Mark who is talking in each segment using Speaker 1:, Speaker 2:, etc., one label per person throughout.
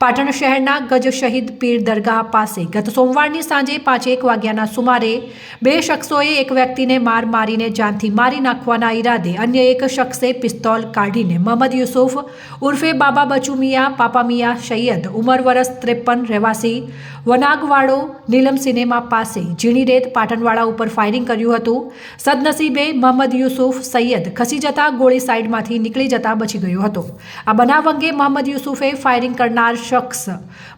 Speaker 1: પાટણ શહેરના ગજ શહીદ પીર દરગાહ પાસે ગત સોમવારની સાંજે પાંચેક વાગ્યાના સુમારે બે શખ્સોએ એક વ્યક્તિને માર મારીને જાનથી મારી નાખવાના ઈરાદે અન્ય એક શખ્સે પિસ્તોલ કાઢીને મોહમ્મદ યુસુફ, ઉર્ફે બાબા બચુમિયા પાપામિયા સૈયદ ઉંમર વરસ ત્રેપન રહેવાસી વનાગવાડો નીલમ સિનેમા પાસે ઝીણી રેત પાટણવાળા ઉપર ફાયરિંગ કર્યું હતું. સદનસીબે મોહમ્મદ યુસુફ, સૈયદ ખસી જતા ગોળી સાઈડમાંથી નીકળી જતા બચી ગયો હતો. આ બનાવ અંગે મોહમ્મદ યુસુફે ફાયરિંગ કરનાર શખ્સ.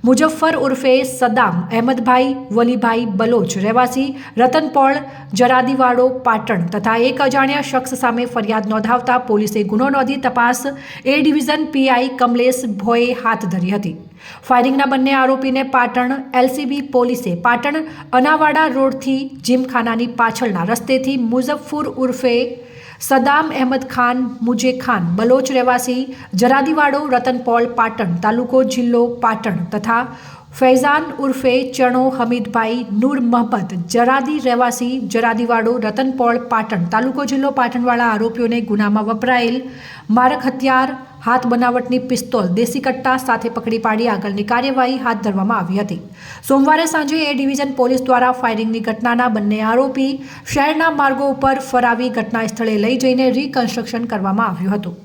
Speaker 1: મુજફ્ફર ઉર્ફે સદામ અહેમદભાઈ, વલીભાઈ બલોચ, રહેવાસી રતનપોળ જરાદીવાડો પાટણ તથા એક અજાણ્યા શખ્સ સામે ફરિયાદ નોંધાવતા પોલીસે ગુનો નોંધી તપાસ A division PI Kamlesh Bhoye હાથ ધરી હતી. ફાયરિંગના બંને આરોપીને પાટણ એલસીબી પોલીસે પાટણ અનાવાડા રોડથી જીમખાનાની પાછળના રસ્તેથી મુઝફ્ફુર ઉર્ફે સદામ અહેમદ ખાન, મુજે ખાન, બલોચ રહેવાસી જરાદીવાડો, રતનપોલ, પાટણ તાલુકો જિલ્લો પાટણ તથા ફૈઝાન ઉર્ફે ચણો હમીદભાઈ નૂર મહમ્મદ, જરાદી રહેવાસી જરાદીવાડો રતનપોળ પાટણ તાલુકો જિલ્લો પાટણવાળા આરોપીઓને ગુનામાં વપરાયેલ મારક હથિયાર હાથ બનાવટની પિસ્તોલ દેશી કટ્ટા સાથે પકડી પાડી આગળની કાર્યવાહી હાથ ધરવામાં આવી હતી. સોમવારે સાંજે એ ડિવિઝન પોલીસ દ્વારા ફાયરિંગની ઘટનાના બંને આરોપી શહેરના માર્ગો ઉપર ફરાવી ઘટના સ્થળે લઈ જઈને રિકન્સ્ટ્રક્શન કરવામાં આવ્યું હતું.